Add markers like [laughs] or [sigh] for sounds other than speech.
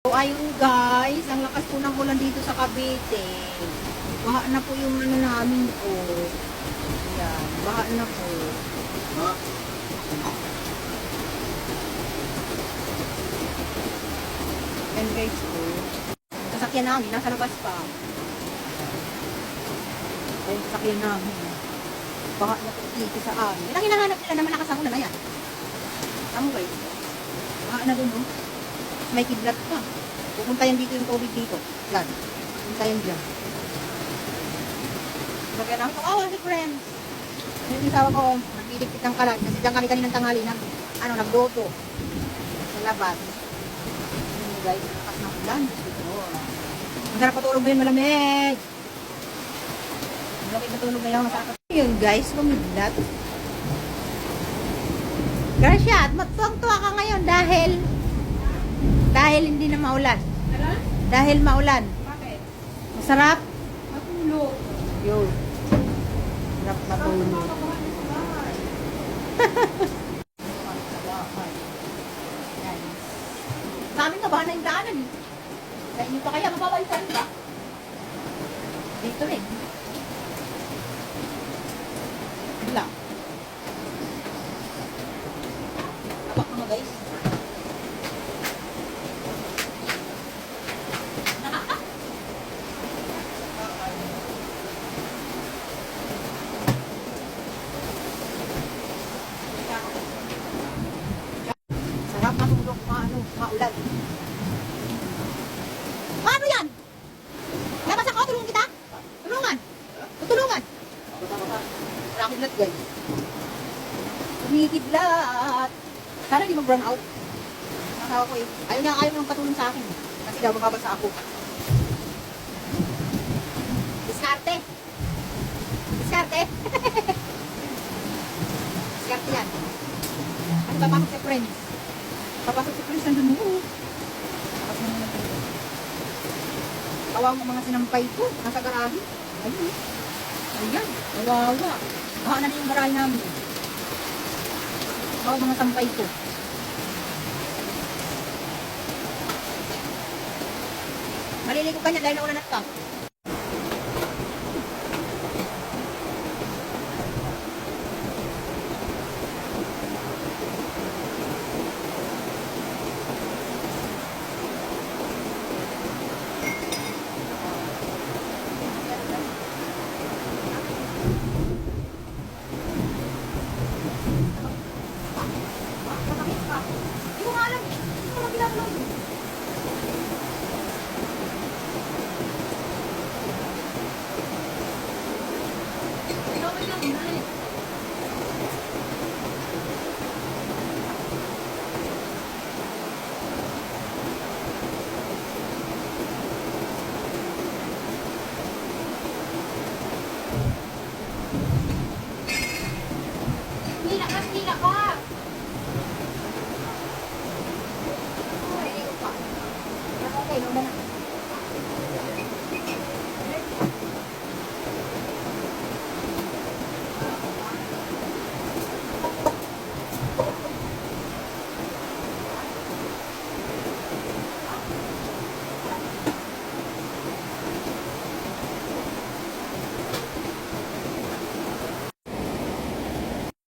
So, ayun guys, ang lakas po ng ulan dito sa Cavite. Baha na po yung ano namin po. Yan, baha na po. And guys po, sasakyan namin, nasa labas pa. Ayun, sasakyan namin. Baha na po dito sa amin. Ang hinahanap nila na malakas ang ulan. Ayan. Tama guys. Baha na dun, oh. May kidlat pa. Pupunta yan dito yung tubig dito. Yan. Pupunta yan dyan. Lagyan namin ito. Oh, si friend. Yung isawa ko, nagpilikpit ng kalat. Kasi dyan kami kaninang tanghali na, ano, nagdoto. Sa labas. Yun guys, ang lakas ng ulan. Masarap patulog ngayon, malamig. Malamig matulog ngayon, masarap. Yun guys, kumidlat. Gracia, at matuwang-tuwa ka ngayon dahil maulan. Dahil maulan. Bakit? Masarap. Matulog. Yun. Sarap matulog. [laughs] Amin na ba na yung daanan eh. Sa inyo pa kaya mababalitan ba? Dito rin. Wala. Matulog maano, maulan. Paano yan? Labas ako, tulungan kita? Tulungan? Tutulungan? Rakidlat guys. Kumikidlat. Sana di mag-brown out. Nakawa ko eh. Ayaw niya, ayaw niyang patulong sa akin. Kasi daw mababasa ako. Diskarte. Diskarte yan. Ano papasok si friends? Papasok si friends nandun mo. Papasok naman natin. Kawawa mga sinampay ko. Nasa garahe. Ayun. Ayan. Kawawa. Baka na yung garahe namin. Kawawa mga sampay ko. Maliligo ka niya dahil naulan at ka.